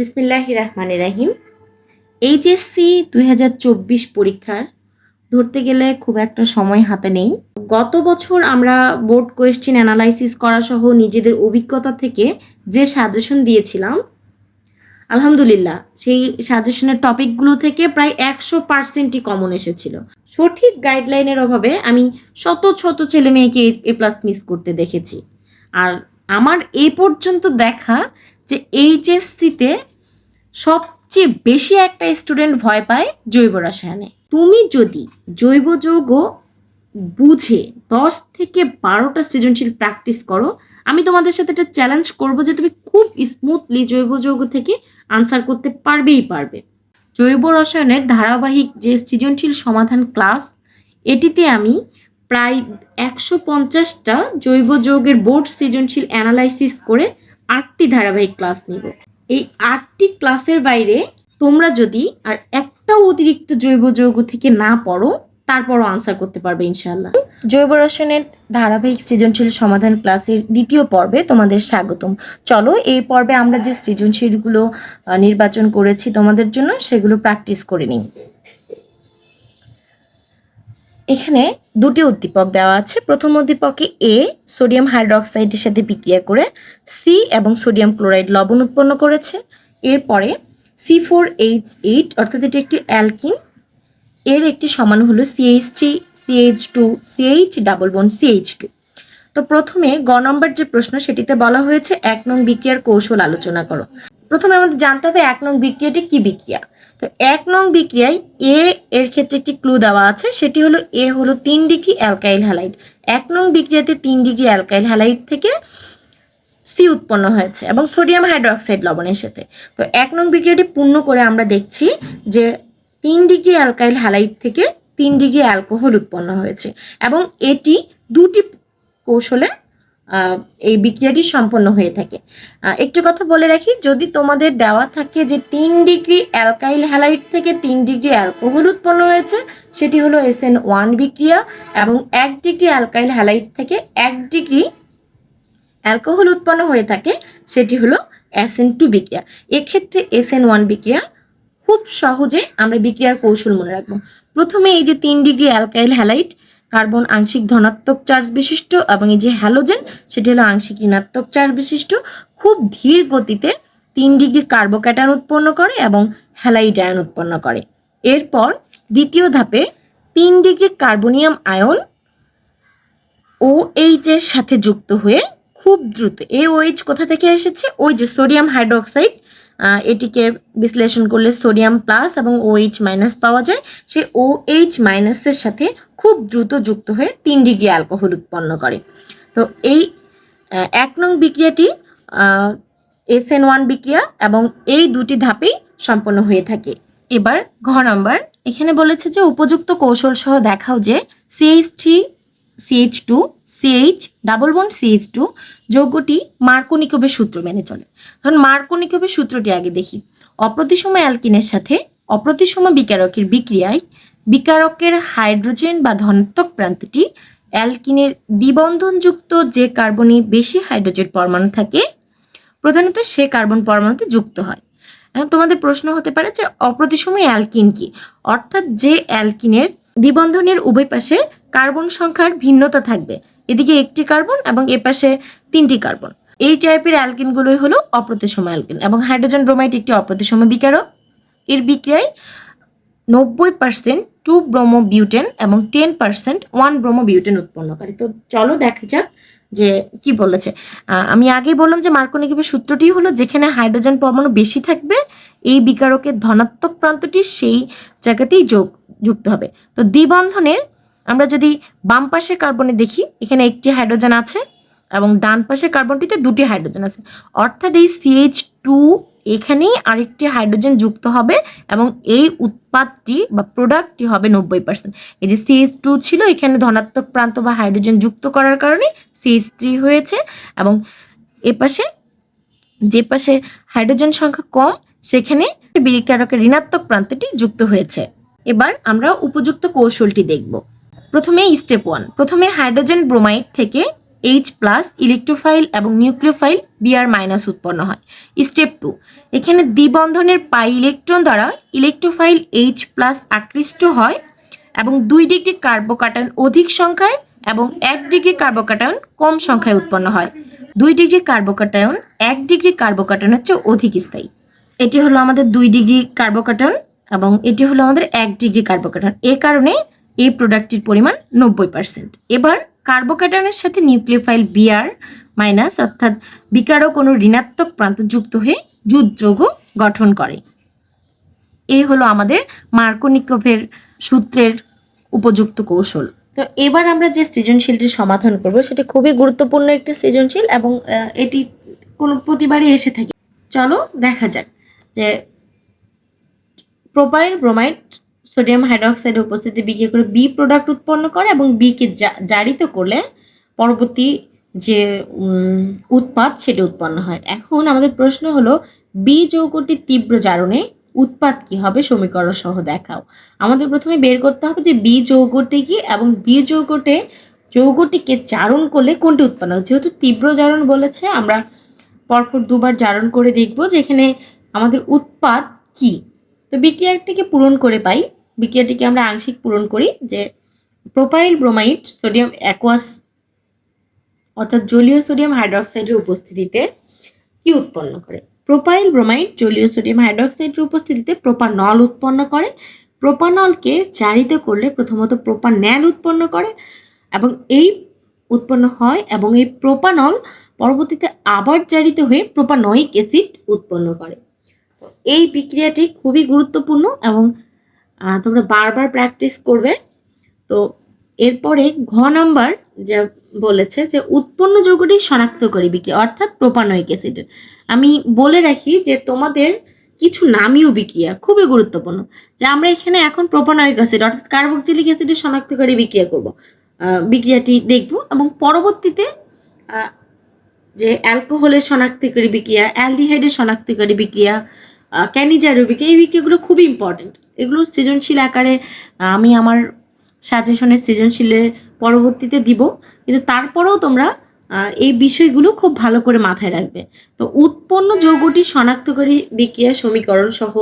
বিসমিল্লাহ রহমান রাহিম। এইচএসসি দুই হাজার চব্বিশ পরীক্ষার ধরতে গেলে খুব একটা সময় হাতে নেই। গত বছর আমরা বোর্ড কোয়েশ্চেন অ্যানালাইসিস করা সহ নিজেদের অভিজ্ঞতা থেকে যে সাজেশন দিয়েছিলাম, আলহামদুলিল্লাহ, সেই সাজেশনের টপিকগুলো থেকে প্রায় একশো পার্সেন্টই কমন এসেছিল। সঠিক গাইডলাইনের অভাবে আমি শত শত ছেলে মেয়েকে এ প্লাস মিস করতে দেখেছি। আর আমার এই পর্যন্ত দেখা যে এইচএসসিতে সবচেয়ে বেশি একটা স্টুডেন্ট ভয় পায় জৈব রসায়নে। তুমি যদি জৈব যৌগ বুঝে দশ থেকে বারোটা সৃজনশীল প্র্যাকটিস করো, আমি তোমাদের সাথে একটা চ্যালেঞ্জ করব যে তুমি খুব স্মুথলি জৈব যৌগ থেকে আনসার করতে পারবেই পারবে। জৈব রসায়নের ধারাবাহিক যে সৃজনশীল সমাধান ক্লাস এটিতে আমি প্রায় একশো পঞ্চাশটা জৈব যৌগের বোর্ড সৃজনশীল অ্যানালাইসিস করে আটটি ধারাবাহিক ক্লাস নিব। এই আটটি ক্লাসের বাইরে তোমরা যদি আর একটাও অতিরিক্ত জৈব যৌগ থেকে না পড়ো, তারপরও আনসার করতে পারবে ইনশাল্লাহ জৈব রসায়নের ধারাবাহিক সৃজনশীল সমাধান ক্লাসের দ্বিতীয় পর্বে তোমাদের স্বাগতম। চলো এই পর্বে আমরা যে সৃজনশীলগুলো নির্বাচন করেছি তোমাদের জন্য সেগুলো প্র্যাকটিস করে নিই। এখানে দুটি উদ্দীপক দেওয়া আছে। প্রথম উদ্দীপকে এ সোডিয়াম হাইড্রোক্সাইডের সাথে বিক্রিয়া করে সি এবং সোডিয়াম ক্লোরাইড লবণ উৎপন্ন করেছে। এরপরে সি ফোর এইচ এইট অর্থাৎ এটি একটি অ্যালকিন, এর একটি সমান হলো C H three C H two C H double bond C H two তো প্রথমে গ নম্বর যে প্রশ্ন, সেটিতে বলা হয়েছে, এক নং বিক্রিয়ার কৌশল আলোচনা করো। প্রথমে আমাদের জানতে হবে এক নং বিক্রিয়াটি কি বিক্রিয়া? তো এক নং বিক্রিয়ায় এ এর ক্ষেত্রে একটি ক্লু দেওয়া আছে, সেটি হলো এ হলো তিন ডিগ্রি অ্যালকাইল হ্যালাইড এক নং বিক্রিয়াতে তিন ডিগ্রি অ্যালকাইল হ্যালাইড থেকে সি উৎপন্ন হয়েছে এবং সোডিয়াম হাইড্রোক্সাইড লবণের সাথে তো এক নং বিক্রিয়াটি পূর্ণ করে আমরা দেখছি যে তিন ডিগ্রি অ্যালকাইল হ্যালাইড থেকে তিন ডিগ্রি অ্যালকোহল উৎপন্ন হয়েছে এবং এটি দুটি কৌশলে এই বিক্রিয়াটি সম্পন্ন হয়ে থাকে। একটু কথা বলে রাখি, যদি তোমাদের দেওয়া থাকে যে তিন ডিগ্রি অ্যালকাইল হ্যালাইড থেকে তিন ডিগ্রি অ্যালকোহল উৎপন্ন হয়েছে, সেটি হলো এস এন ওয়ান বিক্রিয়া এবং এক ডিগ্রি অ্যালকাইল হ্যালাইড থেকে এক ডিগ্রি অ্যালকোহল উৎপন্ন হয়ে থাকে, সেটি হলো এস এন টু বিক্রিয়া। এক্ষেত্রে এস এন ওয়ান বিক্রিয়া খুব সহজে আমরা বিক্রিয়ার কৌশল মনে রাখব। প্রথমে এই যে তিন ডিগ্রি অ্যালকাইল হ্যালাইড কার্বন আংশিক ধনাত্মক চার্জ বিশিষ্ট এবং এই যে হ্যালোজেন, সেটি হলো আংশিক ঋণাত্মক চার্জ বিশিষ্ট। খুব ধীর গতিতে তিন ডিগ্রি কার্বোক্যাটায়ন উৎপন্ন করে এবং হ্যালাইড আয়ন উৎপন্ন করে। এরপর দ্বিতীয় ধাপে তিন degree carbonium ion O H এর সাথে যুক্ত হয়ে খুব দ্রুত এ ওএইচ কোথা থেকে এসেছে? ওই যে সোডিয়াম হাইড্রোক্সাইড এটিকে বিশ্লেষণ করলে সোডিয়াম প্লাস এবং ওএইচ মাইনাস পাওয়া যায়। সেই ওএইচ মাইনাসের সাথে খুব দ্রুত যুক্ত হয়ে তিন ডিগ্রি অ্যালকোহল উৎপন্ন করে। তো এই এক নং বিক্রিয়াটি এস এন ওয়ান বিক্রিয়া এবং এই দুটি ধাপেই সম্পন্ন হয়ে থাকে। এবার ঘ নম্বর, এখানে বলেছে যে উপযুক্ত কৌশল সহ দেখাও যে C H three C H two C H double bond C H two যৌগটি মার্কোনিকোভের সূত্র মেনে চলে। তখন মার্কোনিকোভের সূত্রটি আগে দেখি। অপ্রতিসম অ্যালকিনের সাথে অপ্রতিসম বিকারকের বিক্রিয়ায় বিকারকের হাইড্রোজেন বা ধনাত্মক প্রান্তটি অ্যালকিনের দ্বিবন্ধনযুক্ত যে কার্বনে বেশি হাইড্রোজেন পরমাণু থাকে, প্রধানত সে কার্বন পরমাণুতে যুক্ত হয়। এখন তোমাদের প্রশ্ন হতে পারে যে অপ্রতিসম অ্যালকিন কি? অর্থাৎ যে অ্যালকিনের দ্বিবন্ধনের উভয় পাশে কার্বন সংখ্যার ভিন্নতা থাকবে। এদিকে একটি কার্বন এবং এ পাশে তিনটি কার্বন। এই টাইপের অ্যালকিনগুলোই হলো অপ্রতিসম অ্যালকিন এবং হাইড্রোজেন ব্রোমাইড একটি অপ্রতিসম বিকারক। এর বিক্রিয়ায় নব্বই পার্সেন্ট টু ব্রোমো বিউটেন এবং ten percent one bromo butane উৎপন্ন করে তো চলো দেখা যাক যে কি বলেছে। আমি আগেই বললাম যে মার্কোনিকের সূত্রটি হলো যেখানে হাইড্রোজেন পরমাণু বেশি থাকবে, এই বিকারকের ধনাত্মক প্রান্তটি সেই জায়গাতেই যোগ, যুক্ত হবে। তো দ্বিবন্ধনের আমরা যদি বাম পাশে কার্বনে দেখি, এখানে একটি হাইড্রোজেন আছে এবং ডান পাশে কার্বনটিতে দুটি হাইড্রোজেন আছে। অর্থাৎ এই সিএইচ টু এখানেই আরেকটি হাইড্রোজেন যুক্ত হবে এবং এই উৎপাদটি বা প্রোডাক্টটি হবে নব্বই পার্সেন্ট এই যে সিএইচ টু ছিল, এখানে ধনাত্মক প্রান্ত বা হাইড্রোজেন যুক্ত করার কারণে সিএইচ থ্রি হয়েছে এবং এ পাশে, যে পাশে হাইড্রোজেন সংখ্যা কম, সেখানে বিকারকের ঋণাত্মক প্রান্তটি যুক্ত হয়েছে। এবার আমরা উপযুক্ত কৌশলটি দেখব। প্রথমে স্টেপ ওয়ান প্রথমে হাইড্রোজেন ব্রোমাইড থেকে এইচ প্লাস ইলেকট্রোফাইল এবং নিউক্লিওফাইল বিআর মাইনাস উৎপন্ন হয়। স্টেপ টু এখানে দ্বিবন্ধনের পাই ইলেকট্রন দ্বারা ইলেকট্রোফাইল এইচ প্লাস আকৃষ্ট হয় এবং দুই ডিগ্রি কার্বোকাটায়ন অধিক সংখ্যায় এবং এক ডিগ্রি কার্বোকাটায়ন কম সংখ্যায় উৎপন্ন হয়। দুই ডিগ্রি কার্বোকাটায়ন, এক ডিগ্রি কার্বোকাটায়ন হচ্ছে অধিক স্থায়ী। এটি হলো আমাদের দুই ডিগ্রি কার্বোকাটায়ন এবং এটি হলো আমাদের এক ডিগ্রি কার্বোকাটায়ন। এ কারণে এই প্রোডাক্টটির পরিমাণ নব্বই পার্সেন্ট এবার কার্বোকাটায়নের সাথে নিউক্লিওফাইল বিআর মাইনাস অর্থাৎ বিকারও কোনো ঋণাত্মক প্রান্ত যুক্ত হয়ে জুট যৌগ গঠন করে। এই হলো আমাদের মার্কোনিকোভের সূত্রের উপযুক্ত কৌশল। তো এবার আমরা যে সৃজনশীলটি সমাধান করব, সেটা খুবই গুরুত্বপূর্ণ একটি সৃজনশীল এবং এটি কোনো প্রতিবারই এসে থাকে। চলো দেখা যাক যে প্রোপাইল ব্রোমাইড সোডিয়াম হাইড্রোক্সাইডের উপস্থিতি বিক্রিয়া করে বি প্রোডাক্ট উৎপন্ন করে এবং বিকে জারিত করলে পরবর্তী যে উৎপাদ সেটা উৎপন্ন হয়। এখন আমাদের প্রশ্ন হলো বি যৌগটির তীব্র জারণে উৎপাদ কি হবে? সমীকরণ সহ দেখাও। আমাদের প্রথমে বের করতে হবে যে বি যৌগটি কি এবং বি যৌগটে, যৌগটিকে জারণ করলে কোনটি উৎপন্ন হবে যেহেতু তীব্র জারণ বলেছে, আমরা পরপর দুবার জারণ করে দেখব যে এখানে আমাদের উৎপাদ কি। তো বিক্রিয়াটিকে পূরণ করে পাই। বিক্রিয়াটিকে আমরা আংশিক পূরণ করি যে প্রোপাইল ব্রোমাইড সোডিয়াম অ্যাকোয়াস অর্থাৎ জলীয় সোডিয়াম হাইড্রোক্সাইডের উপস্থিতিতে কি উৎপন্ন করে? প্রোপাইল ব্রোমাইড জলীয় সোডিয়াম হাইড্রোক্সাইডের উপস্থিতিতে প্রোপানল উৎপন্ন করে। প্রোপানলকে জারিত করলে প্রথমত প্রোপান্যাল উৎপন্ন করে এবং এই উৎপন্ন হয় এবং এই প্রোপানল পরবর্তীতে আবার জারিত হয়ে প্রোপানয়িক অ্যাসিড উৎপন্ন করে। এই বিক্রিয়াটি খুবই গুরুত্বপূর্ণ এবং তোমরা বারবার প্র্যাকটিস করবে। তো এরপরে ঘ নাম্বার যা বলেছে যে উৎপন্ন যৌগটি শনাক্তকারী বিক্রিয়া, অর্থাৎ প্রোপানয়িক অ্যাসিড আমি বলে রাখি যে তোমাদের কিছু নামীয় বিক্রিয়া খুবই গুরুত্বপূর্ণ। যে আমরা এখানে এখন প্রোপানয়িক অ্যাসিড অর্থাৎ কার্বক্সিলিক অ্যাসিডের শনাক্তকারী বিক্রিয়া করব। বিক্রিয়াটি দেখব এবং পরবর্তীতে যে অ্যালকোহলের শনাক্তকারী বিক্রিয়া অ্যালডিহাইডের শনাক্তকারী বিক্রিয়া ক্যানিজারো রুবিকে এই বিক্রিয়াগুলো খুবই ইম্পর্টেন্ট এগুলো সৃজনশীল আকারে আমি আমার সাজেশনের সৃজনশীলের পরবর্তীতে দিব। কিন্তু তারপরেও তোমরা এই বিষয়গুলো খুব ভালো করে মাথায় রাখবে। তো উৎপন্ন যৌগটি শনাক্তকারী বিক্রিয়া সমীকরণ সহ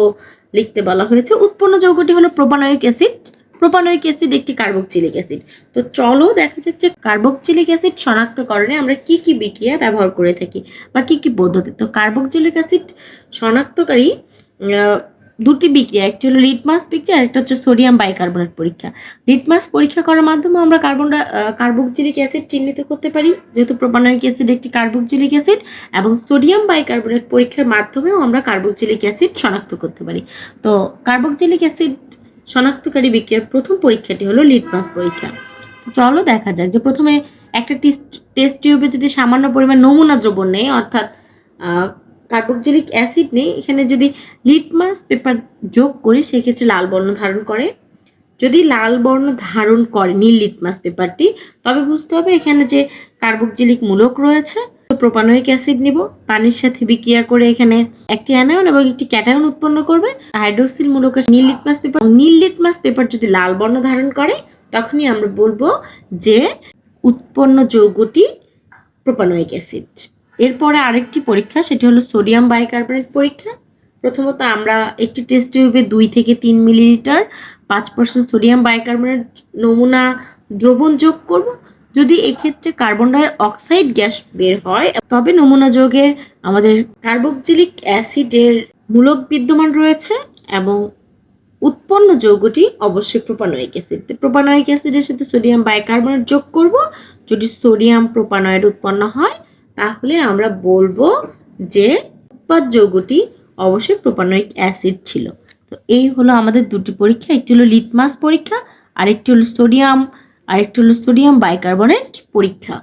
লিখতে বলা হয়েছে। উৎপন্ন যৌগটি হলো প্রোপানয়িক অ্যাসিড প্রোপানয়িক অ্যাসিড একটি কার্বক্সিলিক অ্যাসিড। তো চলো দেখা যাক যে কার্বক্সিলিক অ্যাসিড শনাক্তকরণে আমরা কি কি বিক্রিয়া ব্যবহার করে থাকি বা কি কি পদ্ধতি। তো কার্বক্সিলিক অ্যাসিড শনাক্তকারী দুটি বিক্রিয়া, একটি হলো লিটমাস বিক্রিয়া আর একটা হচ্ছে সোডিয়াম বাইকার্বনেট পরীক্ষা। লিটমাস পরীক্ষা করার মাধ্যমে আমরা কার্বন কার্বক্সিলিক অ্যাসিড চিহ্নিত করতে পারি। যেহেতু প্রোপানয়িক অ্যাসিড একটি কার্বক্সিলিক অ্যাসিড এবং সোডিয়াম বাইকার্বনেট পরীক্ষার মাধ্যমেও আমরা কার্বক্সিলিক অ্যাসিড শনাক্ত করতে পারি। তো কার্বক্সিলিক অ্যাসিড শনাক্তকারী বিক্রিয়ার প্রথম পরীক্ষাটি হলো লিটমাস পরীক্ষা। চলো দেখা যাক যে প্রথমে একটা টেস্ট টিউবে যদি সামান্য পরিমাণ নমুনা দ্রবণ নেই, অর্থাৎ কার্বক্সিলিক অ্যাসিড নেই, এখানে যদি লিটমাস পেপার যোগ করি, সেক্ষেত্রে লাল বর্ণ ধারণ করে। যদি লাল বর্ণ ধারণ করে নীল লিটমাস পেপারটি, তবে বুঝতে হবে এখানে যে কার্বক্সিলিক মূলক রয়েছে প্রোপানোয়িক অ্যাসিড নিব, পানির সাথে বিক্রিয়া করে এখানে একটি অ্যানায়ন এবং একটি ক্যাটায়ন উৎপন্ন করবে। হাইড্রোক্সিল মূলকের নীল লিটমাস পেপার নীল লিটমাস পেপার যদি লাল বর্ণ ধারণ করে, তখনই আমরা বলব যে উৎপন্ন যৌগটি প্রোপানোয়িক অ্যাসিড। এরপরে আরেকটি পরীক্ষা, সেটি হলো সোডিয়াম বাইকার্বনেট পরীক্ষা। প্রথমত আমরা একটি টেস্ট টিউবে দুই থেকে তিন মিলিলিটার পাঁচ পার্সেন্ট সোডিয়াম বাইকার্বনেট নমুনা দ্রবণ যোগ করব। যদি এক্ষেত্রে কার্বন ডাই অক্সাইড গ্যাস বের হয়, তবে নমুনা যোগে আমাদের কার্বক্সিলিক অ্যাসিডের মূলক বিদ্যমান রয়েছে এবং উৎপন্ন যৌগটি অবশ্যই প্রোপানয়িক অ্যাসিড প্রোপানয়িক অ্যাসিডের সাথে সোডিয়াম বাইকার্বনেট যোগ করব। যদি সোডিয়াম প্রোপানয়েড উৎপন্ন হয়, তাহলে আমরা বলব যে উৎপাদ যৌগটি অবশ্যই প্রোপানয়িক অ্যাসিড ছিল। তো এই হলো আমাদের দুটি পরীক্ষা, একটি হলো লিটমাস পরীক্ষা, আরেকটি হলো সোডিয়াম আরেকটি হলো সোডিয়াম বাইকার্বনেট পরীক্ষা।